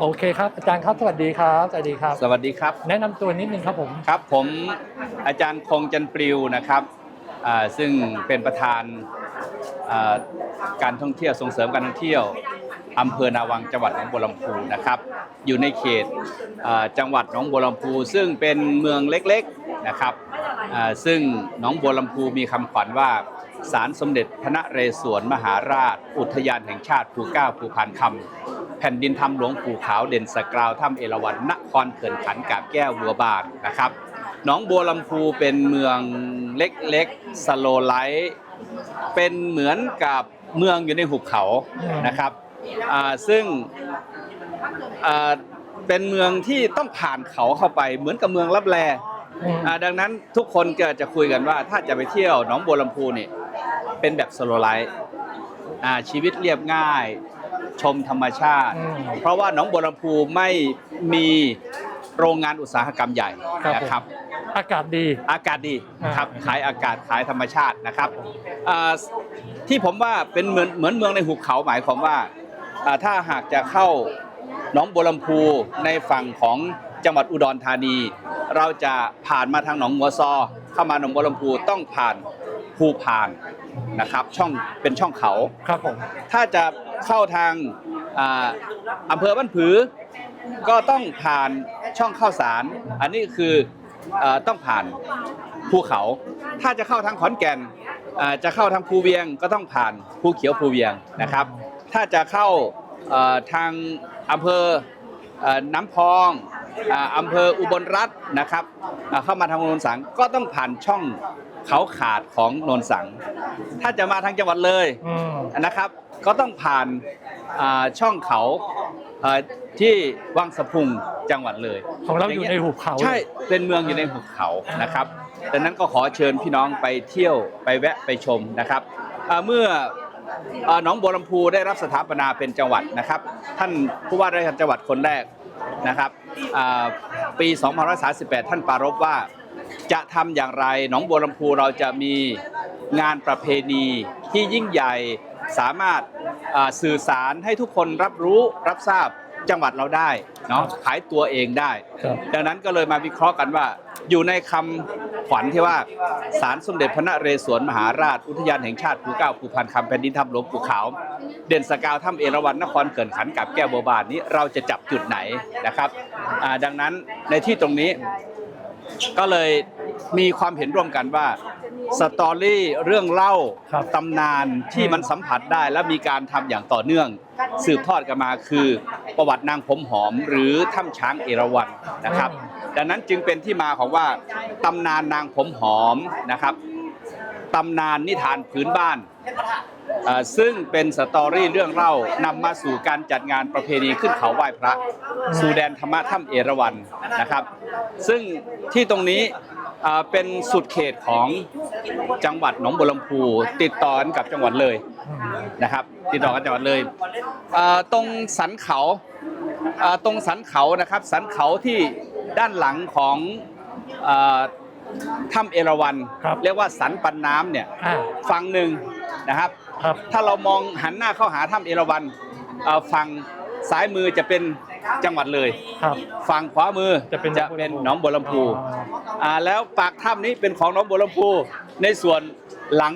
โอเคครับอาจารย์ครับสวัสดีครับสวัสดีครับ สวัสดีครับ แนะนำตัวนิดนึงครับผมครับผมอาจารย์คงจันทร์ปลิวนะครับอ่าซึ่งเป็นประธานอ่าการท่องเที่ยวส่งเสริมการท่องเที่ยวอำเภอนาวังจังหวัดหนองบัวลำพูนะครับ อยู่ในเขตอ่าจังหวัดหนองบัวลำพู ซึ่งเป็นเมืองเล็กๆนะครับอ่าซึ่งหนองบัวลำพูมีคำขวัญว่า ศาลสมเด็จพระนเรศวรมหาราช อุทยานแห่งชาติภูเก้าภูพานคำแผ่นดินทำหลวงปู่ขาวเด่นสกราวถ้ำเอราวัณนครเขื่อนขันกาบแก้วบัวบานนะครับหนองบัวลำพูเป็นเมืองเล็กๆสโลไลท์เป็นเหมือนกับเมืองอยู่ในหุบเขานะครับซึ่งเป็นเมืองที่ต้องผ่านเขาเข้าไปเหมือนกับเมืองลับแลดังนั้นทุกคนก็จะคุยกันว่าถ้าจะไปเที่ยวหนองบัวลำพูเนี่ย เป็นแบบสโลไลท์อ่าชีวิตเรียบง่าย ชมธรรมชาติ อืมเพราะว่าหนองบัวลำพูไม่มีโรงงานอุตสาหกรรมใหญ่ครับ นะครับ อากาศดี อากาศดีนะครับอ่าขายอากาศขายธรรมชาตินะครับอ่าที่ผมว่าเป็นเหมือนเหมือนเมืองในหุบเขาหมายความว่าอ่าถ้าหากจะเข้าหนองบัวลำพูในฝั่งของจังหวัดอุดรธานี เราจะผ่านมาทางหนองบัวซอ เข้ามาหนองบัวลำพูต้องผ่านภูพาน นะครับช่องเป็นช่องเขา ครับผม ถ้าจะเข้าทางอ่าอำเภอบ้านผือ ก็ต้องผ่านช่องเข้าสาร อันนี้คือเออต้องผ่านภูเขา ถ้าจะเข้าทางขอนแก่นอ่าจะเข้าทางภูเวียงก็ต้องผ่านภูเขียวภูเวียงนะครับ ถ้าจะเข้าเอ่อทางอำเภอเอ่อน้ำพองอ่าอำเภออุบลรัตน์นะครับอ่าเข้ามาทางโนนสังก็ต้องผ่านช่อง เขาขาดของโนนสัง ถ้าจะมาทางจังหวัดเลยอืมนะครับ ก็ต้องผ่านอ่าช่องเขาเอ่อที่วังสะพุงจังหวัดเลย ของเราอยู่ในหุบเขา ใช่ เป็นเมืองอยู่ในหุบเขานะครับดังนั้นก็ขอเชิญพี่น้องไปเที่ยวไปแวะไปชมนะครับอ่าเมื่ออ่าหนองบัวลำพูได้รับสถาปนาเป็นจังหวัดนะครับ ท่านผู้ว่าราชการจังหวัดคนแรกนะครับอ่าปี 2538 ท่านปรารภว่า จะทำอย่างไรหนองบัวลำพูเราจะมีงานประเพณีที่ยิ่งใหญ่สามารถอ่าสื่อสารให้ทุกคนรับรู้รับทราบจังหวัดเราได้เนาะขายตัวเองได้ครับดังนั้นก็เลยมาวิเคราะห์กันว่าอยู่ในคำขวัญที่ว่าศาลสมเด็จพระนเรศวรมหาราชอุทยานแห่งชาติภูเก้าภูพันคำแผ่นดินทับหลวงภูเขา เด่นสกาวถ้ำเอราวัณนครเกินขันกับแก้วบัวบานนี้เราจะจับจุดไหนนะครับอ่าดังนั้นในที่ตรงนี้ ก็เลยมีความเห็นร่วมกันว่าสตอรี่เรื่องเล่าครับตำนานที่มันสัมผัสได้และมีการทำอย่างต่อเนื่อง สืบทอดกันมาคือประวัตินางผมหอม หรือถ้ำช้างเอราวัณนะครับ ดังนั้นจึงเป็นที่มาของว่าตำนานนางผมหอมนะครับตำนานนิทานพื้นบ้านเอ่อซึ่งเป็นสตอรี่เรื่องเล่านำมาสู่การจัดงานประเพณีขึ้นเขาไหว้พระ สู่แดนธรรมะถ้ำเอราวัณนะครับ ซึ่งที่ตรงนี้เอ่อเป็นสุดเขตของจังหวัดหนองบัวลำพูติดต่อกันกับจังหวัดเลยอืมนะครับ ติดต่อกันจังหวัดเลยเอ่อตรงสันเขาเอ่อตรงสันเขานะครับ สันเขาที่ด้านหลังของเอ่อถ้ำเอราวัณครับ เรียกว่าสันปันน้ำเนี่ย อ่า ฝั่งหนึ่ง นะครับ ครับถ้าเรามองหันหน้าเข้าหาถ้ำเอราวัณเอ่อฝั่งซ้ายมือจะเป็นจังหวัดเลย ครับ ฝั่งขวามือจะเป็นจะเป็นหนองบัวลำพูอ๋ออ่าแล้วปากถ้ำนี้เป็นของหนองบัวลำพูในส่วนหลัง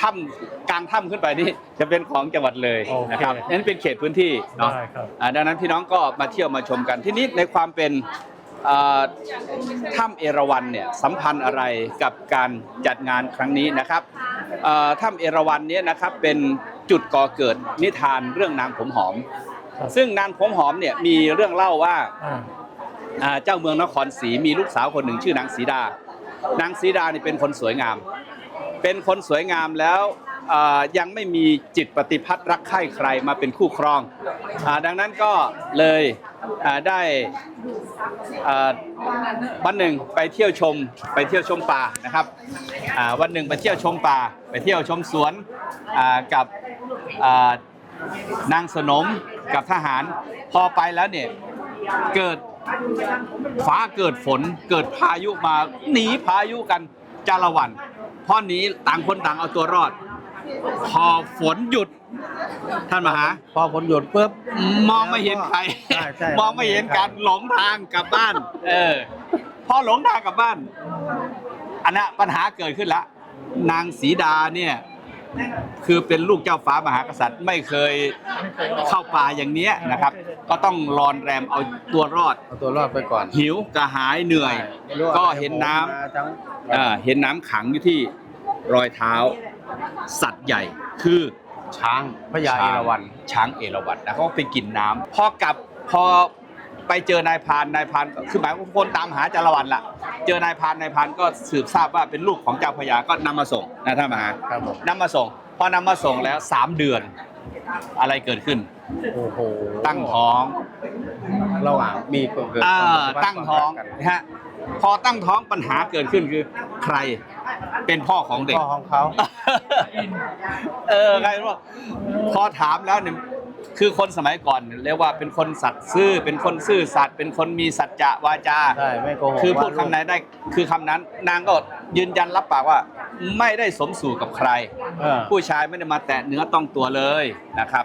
ถ้ำกลางถ้ำขึ้นไปนี่จะเป็นของจังหวัดเลยโอเคนะครับนั่นเป็นเขตพื้นที่เนาะได้ครับ อ่าดังนั้นพี่น้องก็มาเที่ยวมาชมกันที่นี้ในความเป็นอ่า ถ้ำเอราวัณเนี่ยสัมพันธ์อะไรกับการจัดงานครั้งนี้นะครับอ่าถ้ำเอราวัณเนี่ยนะครับเป็นจุดก่อเกิดนิทานเรื่องนางผมหอมครับซึ่งนางผมหอมเนี่ยมีเรื่องเล่าว่าอ่าอ่าเจ้าเมืองนครศรีมีลูกสาวคนหนึ่งชื่อนางสีดา นางสีดานี่เป็นคนสวยงาม เป็นคนสวยงามแล้วอ่า ยังไม่มีจิตปฏิพัทธ์รักใคร่ใครมาเป็นคู่ครอง ดังนั้นก็เลยได้วันหนึ่งไปเที่ยวชมไปเที่ยวชมป่านะครับวันหนึ่งไปเที่ยวชมป่า ไปเที่ยวชมสวนกับนางสนมกับทหารพอไปแล้วเนี่ยเกิดฟ้าเกิดฝนเกิดพายุมาหนีพายุกันจาละวันพราะหนีต่างคนต่างเอาตัวรอด พอฝนหยุด ท่านมหา พอฝนหยุดปุ๊บมองไม่เห็นใคร ใช่ใช่มองไม่เห็นการหลงทางกลับบ้าน เออ พอหลงทางกลับบ้าน อันนั้นปัญหาเกิดขึ้นละนางสีดาเนี่ย คือเป็นลูกเจ้าฟ้ามหากษัตริย์ไม่เคยเข้าป่าอย่างเนี้ยนะครับ ก็ต้องรอนแรมเอาตัวรอด เอาตัวรอดไปก่อนหิวกระหายเหนื่อยไม่รู้ว่าก็เห็นน้ำมาทั้งอ่าเห็นน้ำขังอยู่ที่รอยเท้า สัตว์ใหญ่คือช้างพญาเอราวัณช้างเอราวัณนะเขาก็ไปกินน้ำพอกลับพอไปเจอนายพรานนายพรานก็คือหมายว่าคนตามหาจารวันละเจอนายพรานนายพรานก็สืบทราบว่าเป็นลูกของเจ้าพญาก็นำมาส่งนะท่านมหาครับผมนำมาส่ง พอนำมาส่งแล้วสามเดือน อะไรเกิดขึ้นโอ้โหตั้งท้องระหว่างมีเกิดอ่าความสัมพันธ์ตั้งท้องความรักกันนะฮะพอตั้งท้องปัญหาเกิดขึ้นคือใคร เป็นพ่อของเด็ก พ่อของเขา เออใครรู้พอถามแล้วเนี่ยคือคนสมัยก่อนเรียกว่าเป็นคนสัตย์ซื่อ เป็นคนซื่อสัตย์เป็นคนมีสัจจะวาจา ใช่ไม่โกหกคือพูดว่าลูกคำไหนได้คือคำนั้น นางก็ยืนยันรับปากว่า ไม่ได้สมสู่กับใคร เออ ผู้ชายไม่ได้มาแตะเนื้อต้องตัวเลยนะครับ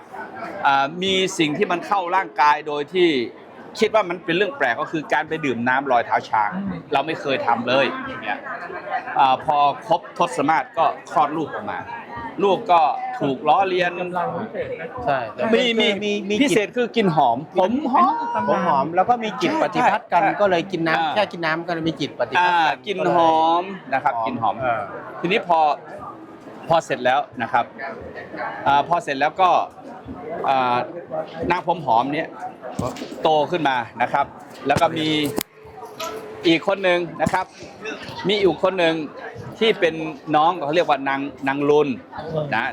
อ่ามีสิ่งที่มันเข้าร่างกายโดยที่ คิดว่ามันเป็นเรื่องแปลกก็คือการไปดื่มน้ำลอยเท้าช้าง เราไม่เคยทำเลยเนี่ยอาพอครบทศมาศก็คลอดลูกออกมา ลูกก็ถูกล้อเลียนกำลังพิเศษนะใช่แต่มีมีมีมีพิเศจิตษคือกินหอม ผมหอมผมหอมแล้วก็มีจิตปฏิพัทธ์กันใช่ก็เลยกินอ่าน้ำแค่กินน้ำก็เลยมีจิตปฏิพัอ่าทธ์กินหอมนะครับกินหอมเออทีนี้พอ พอเสร็จแล้วนะครับอาพอเสร็จแล้วก็อ่านางผมหอมเนี่ยโตขึ้นมานะครับ แล้วก็มีอีกคนหนึ่งนะครับ มีอีกคนหนึ่งที่เป็นน้องเขาเรียกว่านางนางลุนนะ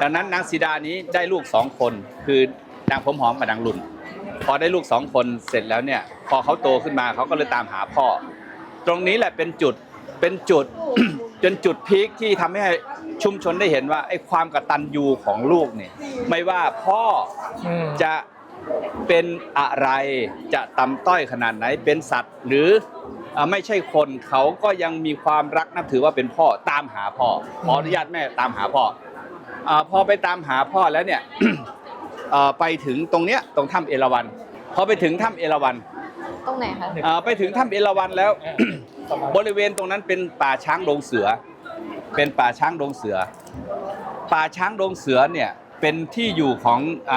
ดังนั้นนางสีดานี้ได้ลูกสองคน คือนางผมหอมกับนางลุนพอได้ลูกสองคนเสร็จแล้วเนี่ย พอเขาโตขึ้นมาเขาก็เลยตามหาพ่อ ตรงนี้แหละเป็นจุดเป็นจุด จนจุดพีคที่ทำให้ ชุมชนได้เห็นว่าไอ้ความกตัญญูของลูกเนี่ยไม่ว่าพ่ออืมจะเป็นอะไรจะต่ำต้อยขนาดไหนเป็นสัตว์ หรือเอ่อไม่ใช่คนเขาก็ยังมีความรักนับถือว่าเป็นพ่อตามหาพ่อขออนุญาตแม่ตามหาพ่ออาพอไปตามหาพ่อแล้วเนี่ยเอ่อไปถึงตรงเนี้ยตรงถ้ำเอราวัณพอไปถึงถ้ำเอราวัณตรงไหนคะเอ่อไปถึงถ้ำเอราวัณแล้ว บริเวณตรงนั้นเป็นป่าช้างดงเสือ เป็นป่าช้างดงเสือ ป่าช้างดงเสือเนี่ยเป็นที่อยู่ของอ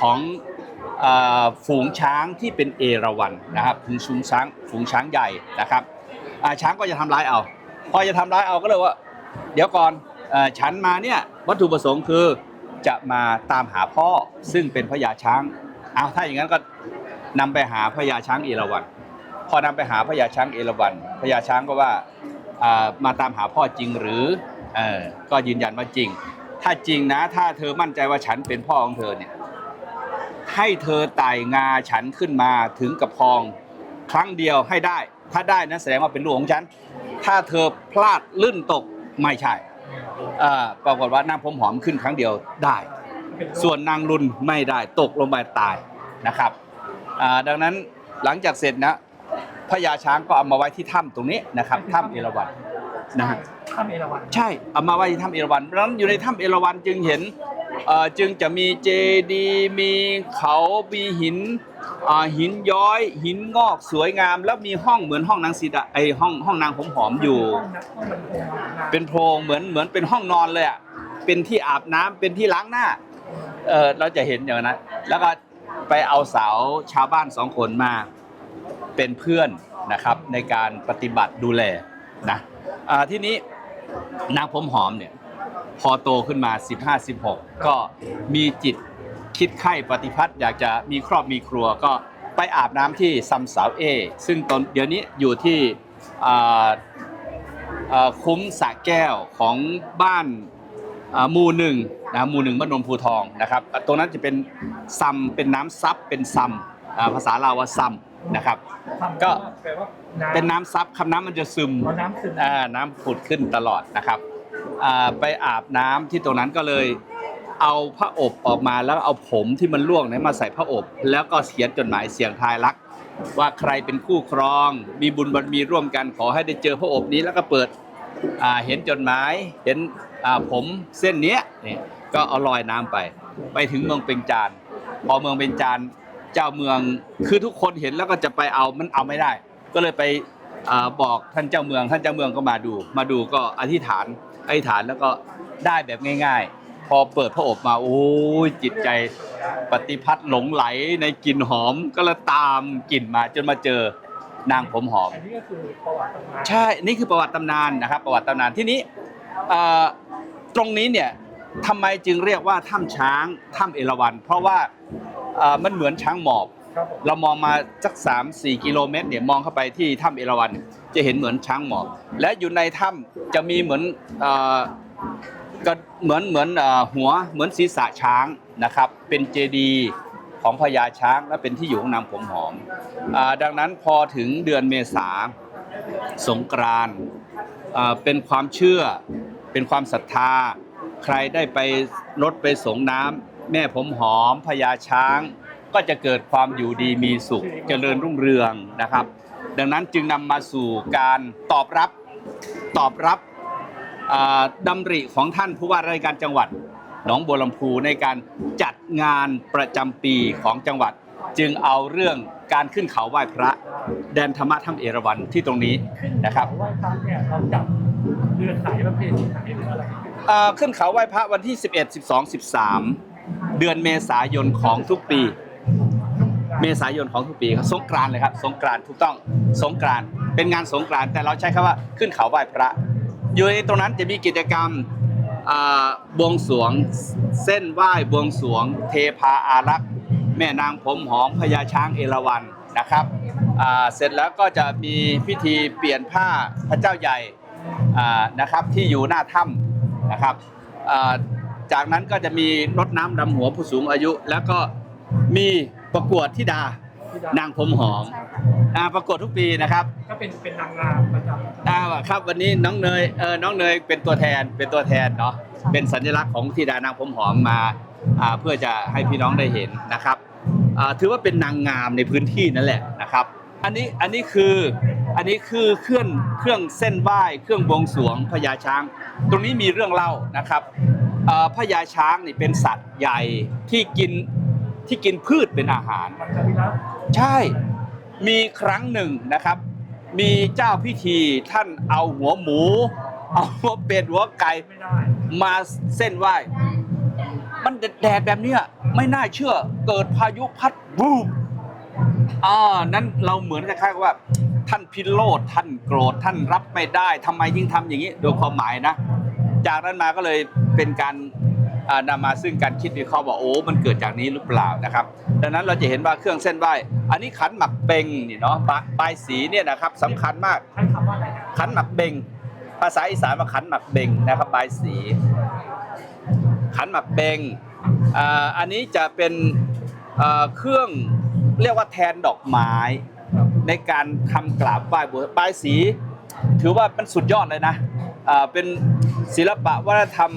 ของอฝูงช้างที่เป็นเอราวัณนะครับฝูงชุงช้างฝูงช้างใหญ่นะครับช้างก็จะทำร้ายเอา พอจะทำร้ายเอาก็เลยว่า เดี๋ยวก่อนอฉันมาเนี่ยวัตถุประสงค์คือจะมาตามหาพ่อซึ่งเป็นพญาช้างเอาถ้าอย่างนั้นก็นำไปหาพญาช้างเอราวัณพอนำไปหาพญาช้างเอราวัณพญาช้างก็ว่า มาตามหาพ่อจริงหรืออก็ยืนยันว่าจริง ถ้าจริงนะ ถ้าเธอมั่นใจว่าฉันเป็นพ่อของเธอเนี่ยให้เธอไต่งาฉันขึ้นมาถึงกับพอง ครั้งเดียวให้ได้ ถ้าได้นะแสดงว่าเป็นลูกของฉัน ถ้าเธอพลาดลื่นตกไม่ใช่ปรากฏว่านางผมหอมขึ้นครั้งเดียวได้ ส่วนนางรุนไม่ได้ตกลงไปตายนะครับดังนั้นหลังจากเสร็จนะ พญาช้างก็เอามาไว้ที่ถ้ำตรงนี้นะครับถ้ำเอราวัณนะฮะข้ามเอราวัณใช่ เอามาไว้ที่ถ้ำเอราวัณเพราะฉะนั้นอยู่ในถ้ำเอราวัณจึงเห็นเอ่อจึงจะมีเจดีย์มีเขามีหินอ่าหินย้อย หินงอกสวยงาม แล้วมีห้องเหมือนห้องนางสีดาไอห้องห้องนางผมหอมอยู่เป็นโพรงเหมือนเหมือนเป็นห้องนอนเลยอะเป็นที่อาบน้ำเป็นที่ล้างหน้าเออเราจะเห็นอย่างนั้นแล้วก็ไปเอาสาวชาวบ้านสองคนมา เป็นเพื่อนนะครับในการปฏิบัติดูแลนะที่นี้นางผมหอมเนี่ยพอโตขึ้นมา 15-16 ก็มีจิตคิดไข้ปฏิพัฒน์อยากจะมีครอบมีครัวก็ไปอาบน้ำที่ซัมสาวเอ ซึ่งตอนเดี๋ยวนี้อยู่ที่คุ้มสะแก้วของบ้านหมู่หนึ่งนะหมู่หนึ่งบ้านนนภูทองนะครับตรงนั้นจะเป็นซัมเป็นน้ำซับเป็นซัมภาษาลาวว่าซัม นะครับ ก็แปลว่าเป็นน้ำซับคำน้ำมันจะซึมเอาน้ำซึมอ่าน้ำผุดขึ้นตลอดนะครับอ่าไปอาบน้ำที่ตรงนั้นก็เลย เอาพระอบออกมาแล้วเอาผมที่มันล่วงเนี่ยมาใส่พระอบ แล้วก็เขียนจดหมายเสียงทายรัก ว่าใครเป็นคู่ครอง มีบุญบารมีร่วมกันขอให้ได้เจอพระอบนี้แล้วก็เปิดอ่าเห็นจดหมายเห็นอ่าผมเส้นเนี้ยเนี่ยก็เอาลอยน้ำไป ไปถึงเมืองเปงจานพอเมืองเปงจาน เจ้าเมืองคือทุกคนเห็นแล้วก็จะไปเอามันเอาไม่ได้ ก็เลยไปบอกท่านเจ้าเมือง ท่านเจ้าเมืองก็มาดู มาดูก็อธิษฐานอธิษฐานแล้วก็ได้แบบง่าย ๆ พอเปิดพระอบมาโอ้ยจิตใจปฏิพัทธ์หลงไหลในกลิ่นหอมก็ลยตามกลิ่นมาจนมาเจอนางผมหอมนี่ก็คือประวัติตำนานใช่นี่คือประวัติตำนานนะครับ ประวัติตำนานที่นี้ตรงนี้เนี่ยทำไมจึงเรียกว่าถ้ำช้างถ้ำเอราวัณเพราะว่า อ่อมันเหมือนช้างหมอบ ครับผมเรามองมาสัก 3 4 กิโลเมตรเนี่ยมองเข้าไปที่ถ้ำเอราวัณจะเห็นเหมือนช้างหมอบ และอยู่ในถ้ำจะมีเหมือนเอ่อก็เหมือนเหมือนเอ่อหัวเหมือนศีรษะช้างนะครับ เป็นเจดีย์ของพญาช้างและเป็นที่อยู่ของนางผมหอมอาดังนั้นพอถึงเดือนเมษาสงกรานต์ อ่าเป็นความเชื่อเป็นความศรัทธา ใครได้ไปรถไปสงน้ำ แม่ผมหอมพญาช้าง ก็จะเกิดความอยู่ดีมีสุขเจริญรุ่งเรืองนะครับ ดังนั้นจึงนำมาสู่การตอบรับตอบรับอ่าดำริของท่านผู้ว่าราชการจังหวัดหนองบัวลำพูในการจัดงานประจำปีของจังหวัด จึงเอาเรื่องการขึ้นเขาไหว้พระแดนธรรมะถ้ำเอราวัณที่ตรงนี้นะครับไหว้พระเนี่ยเราจับเดือนไหนประเพณีไหนหรืออะไรเอ่อขึ้นเขาไหว้พระวันที่ 11 12 13 เดือนเมษายนของทุกปี เมษายนของทุกปีครับสงกรานต์เลยครับ สงกรานต์ถูกต้องสงกรานต์เป็นงานสงกรานต์แต่เราใช้คำว่าขึ้นเขาไหว้พระ อยู่ในตรงนั้นจะมีกิจกรรมบวงสวงเส้นไหว้บวงสวง เทพาอารักษ์แม่นางผมหอมพญาช้างเอราวัณนะครับเสร็จแล้วก็จะมีพิธีเปลี่ยนผ้าพระเจ้าใหญ่นะครับที่อยู่หน้าถ้ำนะครับ จากนั้นก็จะมีรดน้ำดำหัวผู้สูงอายุ แล้วก็มีประกวดธิดาที่ดานางผมหอมอ่าประกวดทุกปีนะครับ ก็เป็นเป็นนางงามประจำอ่าครับวันนี้น้องเนยเออน้องเนยเป็นตัวแทนเป็นตัวแทนเนาะเป็นสัญลักษณ์ของธิดานางผมหอมมาอ่าเพื่อจะให้พี่น้องได้เห็นนะครับอ่าถือว่าเป็นนางงามในพื้นที่นั่นแหละนะครับ อันนี้อันนี้คืออันนี้คือเครื่องเครื่องเส้นไหว้เครื่องบวงสรวงพญาช้าง ตรงนี้มีเรื่องเล่านะครับอ่า พญาช้างนี่เป็นสัตว์ใหญ่ที่กินที่กินพืชเป็นอาหาร ใช่ มีครั้งหนึ่งนะครับ มีเจ้าพิธีท่านเอาหัวหมู เอาหัวเป็ดหัวไก่มาเส้นไหว้ มันแดดแบบนี้ไม่น่าเชื่อเกิดพายุพัดบูมอ่านั้นเราเหมือนคล้ายๆว่า ท่านพิโรธท่านโกรธท่านรับไม่ได้ทำไมยิ่งทำอย่างนี้โดยความหมายนะ จากนั้นมาก็เลยเป็นการอ่านำมาซึ่งการคิดวิเคราะห์ว่าโอ้ มันเกิดจากนี้หรือเปล่านะครับ ดังนั้นเราจะเห็นว่าเครื่องเส้นไหว้อันนี้ขันหมักเบงนี่เนาะบะบายสีเนี่ยนะครับสำคัญมากใช้คำว่าอะไรนะขันหมักเบงภาษาอีสานว่าขันหมักเบงนะครับบายสี ขันหมักเบงอ่าอันนี้จะเป็นเครื่องเรียกว่าแทนดอกไม้ ในการทำกราบไหว้บูชาบายสี ถือว่าเป็นสุดยอดเลยนะเป็นศิลปะวัฒนธรรม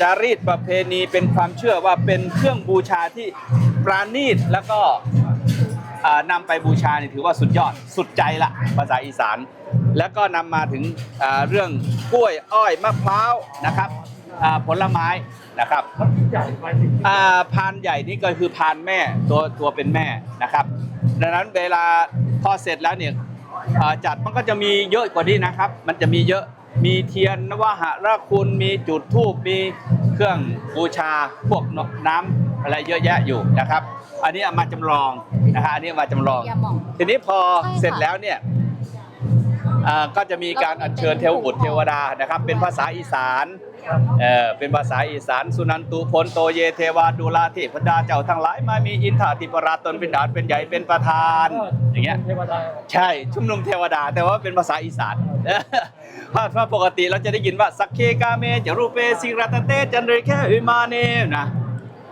จารีตประเพณีเป็นความเชื่อว่าเป็นเครื่องบูชาที่ปราณีตแล้วก็นำไปบูชานี่ถือว่าสุดยอดสุดใจละภาษาอีสาน แล้วก็นำมาถึงเรื่องกล้วยอ้อยมะพร้าวนะครับผลไม้นะครับแล้วใหญ่ไปอ่าพานใหญ่นี่ก็คือพานแม่ตัวตัวเป็นแม่นะครับ ดังนั้นเวลาพอเสร็จแล้วเนี่ย จัดมันก็จะมีเยอะกว่านี้นะครับ มันจะมีเยอะมีเทียนนวหราคุณมีจุดธูปมีเครื่องบูชาพวกน้ำอะไรเยอะแยะอยู่นะครับ อันนี้เอามาจำลองนะฮะอันนี้เอามาจำลองอย่ามอง ทีนี้พอใช่ค่ะเสร็จแล้วเนี่ยอ่าก็จะมีการอัญเชิญเทวบุตรเทวดานะครับ เป็นภาษาอีสาน เออเป็นภาษาอีสาน สุนันตุพลโตเยเทวาดูลาเทพดาเจ้าทั้งหลายมามีอินทาธิปราตนเป็นดาลเป็นใหญ่เป็นประธาน อย่างเงี้ยเทวดาใช่ชุมนุมเทวดา แต่ว่าเป็นภาษาอีสานเพราะเพราะปกติเราจะได้ยินว่าสักเคกาเมจรูเปสิรัตเตจันเรแค่อิมาเนนะ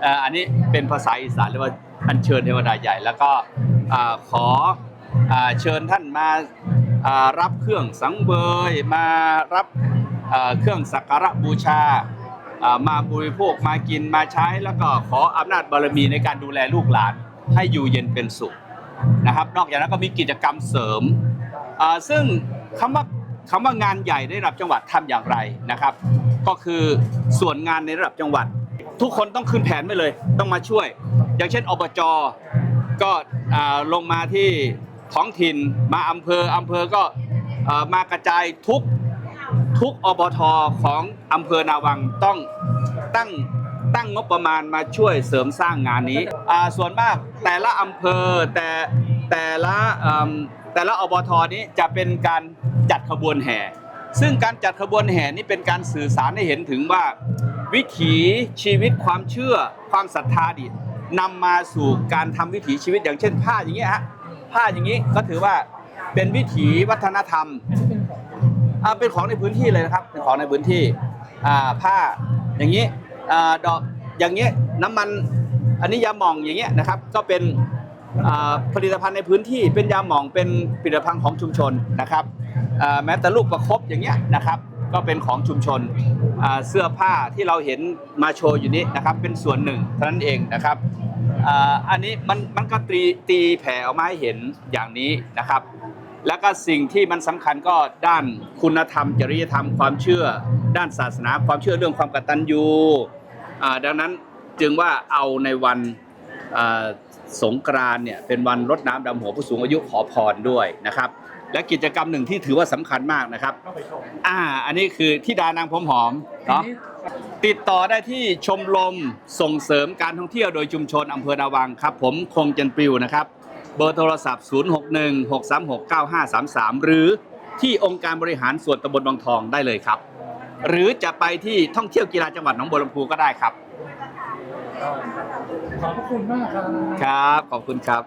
เอ่ออันนี้เป็นภาษาอีสานเรียกว่าอัญเชิญเทวดาใหญ่แล้วก็อ่าขออ่าเชิญท่านมาอ่ารับเครื่องสังเวยมารับอ่า เครื่องสักการะบูชามาบริโภคมากินมาใช้ แล้วก็ขออำนาจบารมีในการดูแลลูกหลาน ให้อยู่เย็นเป็นสุขนะครับ นอกจากนั้นก็มีกิจกรรมเสริม ซึ่งคำว่าคำว่างานใหญ่ในระดับจังหวัดทำอย่างไรนะครับ ก็คือส่วนงานในระดับจังหวัด ทุกคนต้องขึ้นแผนไปเลย ต้องมาช่วย อย่างเช่นอบจก็ลงมาที่ท้องถิ่นมาอำเภออำเภอก็อมากระจายทุก ทุกอบทของอำเภอนาวังต้องตั้งตั้งงบประมาณมาช่วยเสริมสร้างงานนี้ส่วนมากแต่ละอำเภอแต่แต่ละแต่ละอบทนี้จะเป็นการจัดขบวนแห่ ซึ่งการจัดขบวนแห่นี่เป็นการสื่อสารให้เห็นถึงว่า วิถีชีวิตความเชื่อความศรัทธาดินำมาสู่การทำวิถีชีวิตอย่างเช่นผ้าอย่างเงี้ยฮะผ้าอย่างนี้ก็ถือว่าเป็นวิถีวัฒนธรรม อ่าเป็นของในพื้นที่เลยนะครับ เป็นของในพื้นที่อ่าผ้าอย่างนี้อ่าดอกอย่างเงี้ยน้ำมันอันนี้ยาหม่องอย่างเงี้ยนะครับ ก็เป็นผลิตภัณฑ์ในพื้นที่เป็นยาหม่องเป็นผลิตภัณฑ์ของชุมชนนะครับแม้แต่ลูกประคบอย่างเงี้ยนะครับก็เป็นของชุมชนเสื้อผ้าที่เราเห็นมาโชว์อยู่นี้นะครับเป็นส่วนหนึ่งเท่านั้นเองนะครับอันนี้มันมันก็ตีตีแผ่ออกมาให้เห็นอย่างนี้นะครับ แล้วก็สิ่งที่มันสำคัญก็ด้านคุณธรรม จริยธรรมความเชื่อ ด้านศาสนาความเชื่อเรื่องความกตัญญูอ่าดังนั้นจึงว่าเอาในวันอ่าสงกรานต์เนี่ยเป็นวันรดน้ำดำหัวผู้สูงอายุขอพรด้วยนะครับ และกิจกรรมหนึ่งที่ถือว่าสำคัญมากนะครับเข้าไปชมอ่าอันนี้คือที่ดานางผมหอมทีเนาะนี้ติดต่อได้ที่ชมรมส่งเสริมการท่องเที่ยวโดยชุมชนอำเภอนาวังครับ ผมคงจันทร์ปลิวนะครับ เบอร์โทรศัพท์ 0616369533 หรือที่องค์การบริหารส่วนตำบลบางทองได้เลยครับ หรือจะไปที่ท่องเที่ยวกีฬาจังหวัดหนองบัวลำพูก็ได้ครับ ขอบคุณมากครับ ครับ ขอบคุณครับ